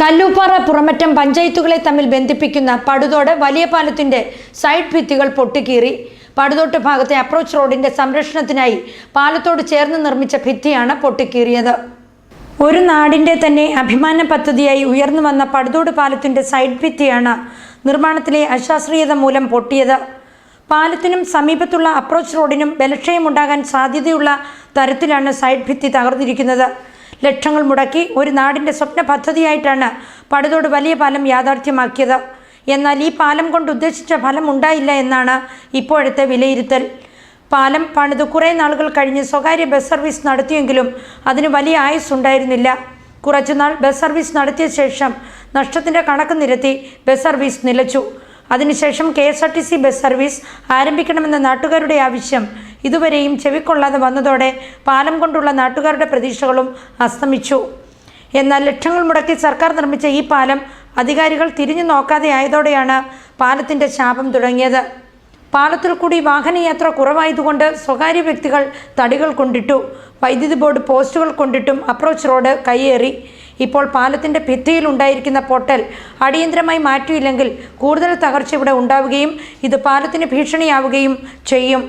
കല്ലൂപ്പാറ പുറമറ്റം പഞ്ചായത്തുകളെ തമ്മിൽ ബന്ധിപ്പിക്കുന്ന പടുതോട് വലിയ പാലത്തിന്റെ സൈഡ് ഭിത്തികൾ പൊട്ടിക്കീറി. പടുതോട്ട് ഭാഗത്തെ അപ്രോച്ച് റോഡിന്റെ സംരക്ഷണത്തിനായി പാലത്തോട് ചേർന്ന് നിർമ്മിച്ച ഭിത്തിയാണ് പൊട്ടിക്കീറിയത്. ഒരു നാടിന്റെ തന്നെ അഭിമാന പദ്ധതിയായി ഉയർന്നു വന്ന പടുതോട് പാലത്തിന്റെ സൈഡ് ഭിത്തിയാണ് നിർമ്മാണത്തിലെ അശാസ്ത്രീയത മൂലം പൊട്ടിയത്. പാലത്തിനും സമീപത്തുള്ള അപ്രോച്ച് റോഡിനും ബലക്ഷയമുണ്ടാകാൻ സാധ്യതയുള്ള തരത്തിലാണ് സൈഡ് ഭിത്തി തകർന്നിരിക്കുന്നത്. ലക്ഷങ്ങൾ മുടക്കി ഒരു നാടിന്റെ സ്വപ്ന പദ്ധതിയായിട്ടാണ് പടുതോട് വലിയ പാലം യാഥാർത്ഥ്യമാക്കിയത്. എന്നാൽ ഈ പാലം കൊണ്ട് ഉദ്ദേശിച്ച ഫലം ഉണ്ടായില്ല എന്നാണ് ഇപ്പോഴത്തെ വിലയിരുത്തൽ. പാലം പണിത് കുറേ നാളുകൾ കഴിഞ്ഞ് സ്വകാര്യ ബസ് സർവീസ് നടത്തിയെങ്കിലും അതിന് വലിയ ആയുസ് ഉണ്ടായിരുന്നില്ല കുറച്ചുനാൾ ബസ് സർവീസ് നടത്തിയ ശേഷം നഷ്ടത്തിന്റെ കണക്ക് നിരത്തി ബസ് സർവീസ് നിലച്ചു. അതിനുശേഷം K S R T C bus service ആരംഭിക്കണമെന്ന നാട്ടുകാരുടെ ആവശ്യം ഇതുവരെയും ചെവിക്കൊള്ളാതെ വന്നതോടെ പാലം കൊണ്ടുള്ള നാട്ടുകാരുടെ പ്രതീക്ഷകളും അസ്തമിച്ചു. എന്നാൽ ലക്ഷങ്ങൾ മുടക്കി സർക്കാർ നിർമ്മിച്ച ഈ പാലം അധികാരികൾ തിരിഞ്ഞു നോക്കാതെ ആയതോടെയാണ് പാലത്തിന്റെ ശാപം തുടങ്ങിയത്. പാലത്തിൽ കൂടി വാഹനയാത്ര കുറവായതുകൊണ്ട് സ്വകാര്യ വ്യക്തികൾ തടികൾ കൊണ്ടിട്ടു വൈദ്യുതി ബോർഡ് പോസ്റ്റുകൾ കൊണ്ടിട്ടും അപ്രോച്ച് റോഡ് കയ്യേറി. ഇപ്പോൾ പാലത്തിന്റെ ഭിത്തിയിൽ ഉണ്ടായിരിക്കുന്ന പൊട്ടൽ അടിയന്തരമായി മാറ്റിയില്ലെങ്കിൽ കൂടുതൽ തകർച്ച ഇവിടെ ഉണ്ടാവുകയും ഇത് പാലത്തിന് ഭീഷണിയാവുകയും ചെയ്യും.